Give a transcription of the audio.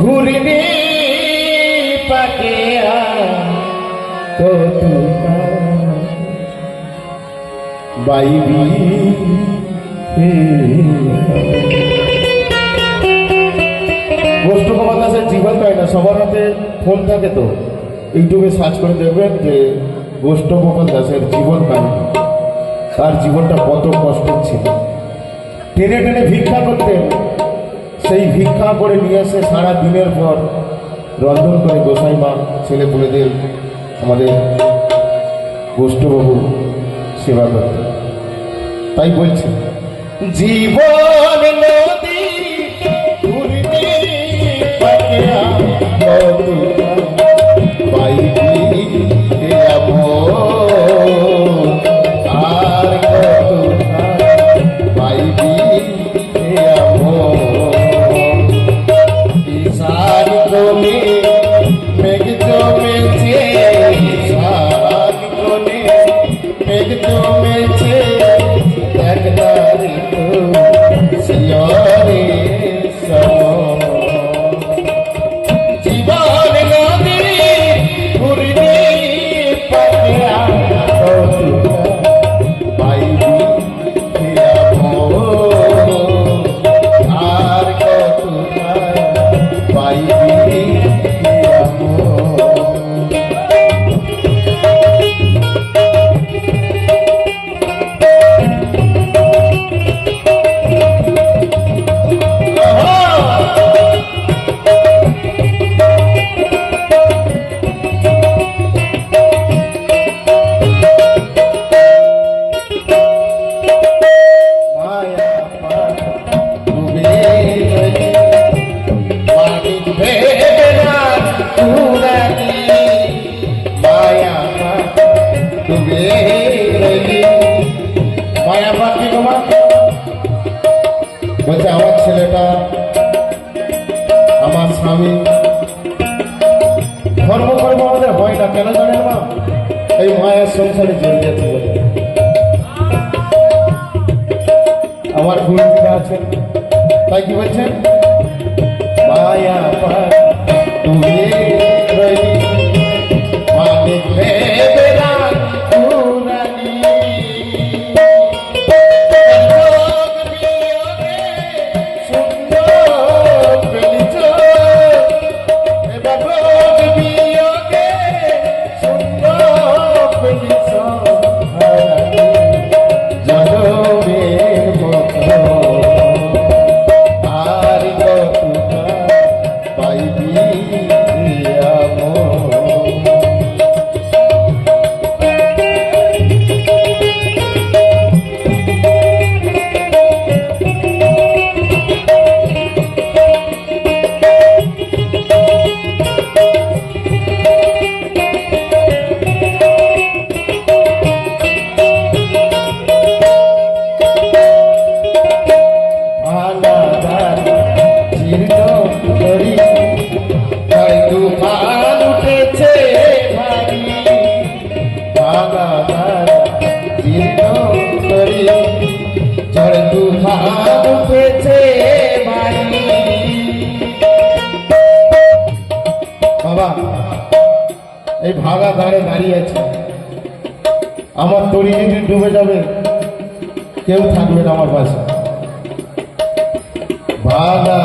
ঘুরবে পাকে বাইবি দাসের জীবন পায় না, সবার হাতে ফোন থাকে তো। ইউটিউবে সার্চ করে দেখবেন যে, গোষ্ঠ গোপাল দাসের জীবন কাহিনী তার জীবনটা কত কষ্ট ছিল। টেনে টেনে ভিক্ষা করতেন। সেই ভিক্ষা করে নিয়ে এসে সারা দিনের পর রন্ধন করে গোসাই মা, ছেলে পুলেদের, আমাদের গোষ্ঠবাবু সেবা করতে তাই বলছে, জীবন নদী মায়া পাখি তোমার বলছে, আমার ছেলেটা, আমার স্বামী। ধর্ম কর্ম আমাদের হয় না কেন জানেন মা? এই মায়ের সংসারে জড়িয়েছে বলে। আমার গুরু দিদা আছেন। তাই কি বলছেন? মায়া তুমি বাবা, এই ভাগা ধারে দাঁড়িয়ে আছে। আমার তরি যদি ডুবে যাবে, কেউ থাকবে না আমার পাশে। ভাগা